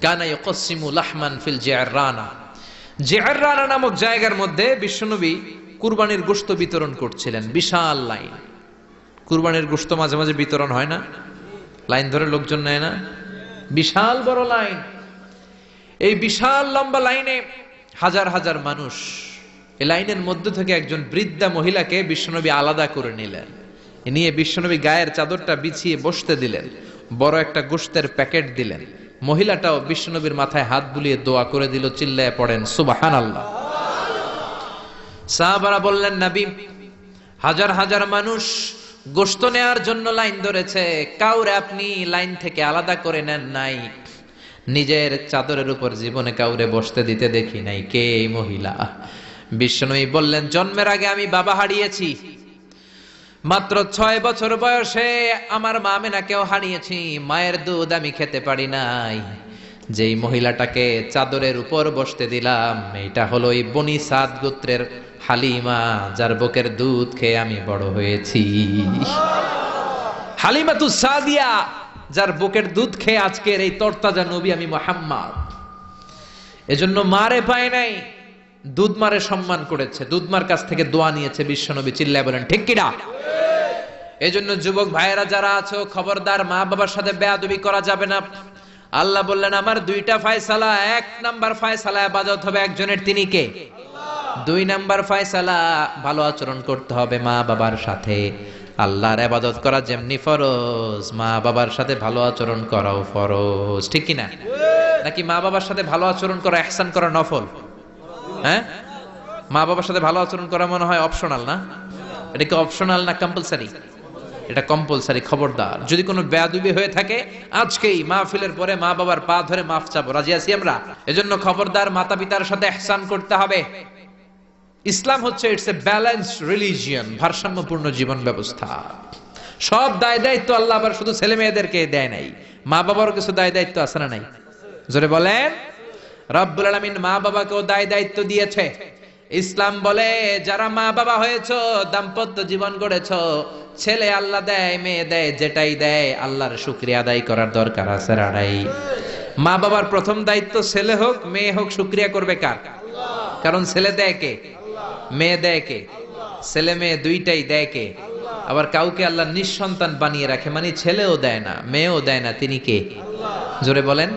কানা ইউকসিমু লাহমান ফিল জিআররানা জিআররানা নামক জায়গার মধ্যে বিশ্বনবী কুরবানির গোশত বিতরণ করছিলেন। বিশাল লাইন। কুরবানির গোশত মাঝে মাঝে বিতরণ হয় না? লাইন ধরে লোকজন নেয় না? বিশাল বড় লাইন। এই বিশাল লম্বা লাইনে হাজার হাজার মানুষ এই লাইনের মধ্য থেকে একজন বৃদ্ধা মহিলাকে বিশ্বনবী আলাদা করে নিলেন। নিয়ে বিশ্বনবী গায়ের চাদরটা বিছিয়ে বসতে দিলেন। বড় একটা গোশতের প্যাকেট দিলেন। মহিলাটাও বিশ্বনবীর মাথায় হাত বুলিয়ে দোয়া করে দিল, চিল্লায় পড়েন সুবাহান আল্লাহ সাহাবারা বললেন, নবী, হাজার হাজার মানুষ গোস্ত নেয়ার জন্য লাইন ধরেছে, কাউরে আপনি লাইন থেকে আলাদা করে নেন নাই। নিজের চাদরের উপর জীবনে কাউরে বসতে দিতে দেখি নাই, কে মহিলা? বিশ্বনবী বললেন, জন্মের আগে আমি বাবা হারিয়েছি মাত্র ছয় বছর বয়সে আমার মা মেনাকেও হারিয়েছি, মায়ের দুধ আমি খেতে পারি নাই। যেই মহিলাটাকে চাদরের উপর বসতে দিলাম এটা হলো এই বনি সাদ গোত্রের হালিমা, যার বুকের দুধ খেয়ে আমি বড় হয়েছি। হালিমা তু সাদিয়া, যার বুকের দুধ খেয়ে আজকের এই তরতাজা নবী আমি মোহাম্মদ। এজন্য মারে পায় নাই। দুধ মারে সম্মান করেছে, দুধমার কাছ থেকে দোয়া নিয়েছে বিশ্বনবী, চিল্লায় বলেন, ঠিক কিনা এই জন্য যুবক ভাইয়েরা যারা আছো, খবরদার মা বাবার সাথে বেয়াদবি করা যাবে না। আল্লাহ বললেন, আমার দুইটা ফায়সালা, এক নাম্বার ফায়সালা আবাদত হবে একজনের, তিনি কে? দুই নাম্বার ফায়সালা, ভালো আচরণ করতে হবে মা বাবার সাথে। আল্লাহর আবাদত করা যেমনি ফরজ মা বাবার সাথে ভালো আচরণ করাও ফরজ, ঠিক কি না? নাকি মা বাবার সাথে ভালো আচরণ করা, এহসান করা নফল? হ্যাঁ? মা বাবার সাথে ভালো আচরণ করা মনে হয় অপশনাল না? এটা কি অপশনাল না কম্পালসারি এটা কম্পালসারি খবরদার। যদি কোনো বেয়াদুবি হয়ে থাকে, আজকেই মাহফিলের পরে মা বাবার পা ধরে মাফ চাবো। রাজি আছি আমরা? এজন্য খবরদার মাতা পিতার সাথে এহসান করতে হবে। ইসলাম হচ্ছে ইটস এ ব্যালেন্স রিলিজিয়ন ভারসাম্যপূর্ণ জীবন ব্যবস্থা। সব দায় দায়িত্ব আল্লাহ আবার শুধু ছেলে মেয়েদেরকে দেয় নাই। মা বাবারও কিছু দায় দায়িত্ব আছে না নাই? জোরে বলেন। রব্বুল আলামিন মা বাবাকেও দায় দায়িত্ব দিয়েছে। ইসলাম বলে, যারা মা বাবা হয়েছো, দাম্পত্য জীবন গড়েছো, ছেলে আল্লাহ দেয়, মেয়ে দেয়, যেটাই দেয়, আল্লাহর শুক্রিয়া আদায় করার দরকার আছে রাড়াই মা বাবার প্রথম দায়িত্ব ছেলে হোক, মেয়ে হোক, শুক্রিয়া করবে কার? কারণ ছেলে দেয় কে? মেয়ে দেয় কে? ছেলে মেয়ে দুইটাই দেয় কে? আবার কাউকে আল্লাহ নিঃসন্তান বানিয়ে রাখে মানে ছেলেও দেয় না, মেয়েও দেয় না, তিনি কে? জোরে বলেন।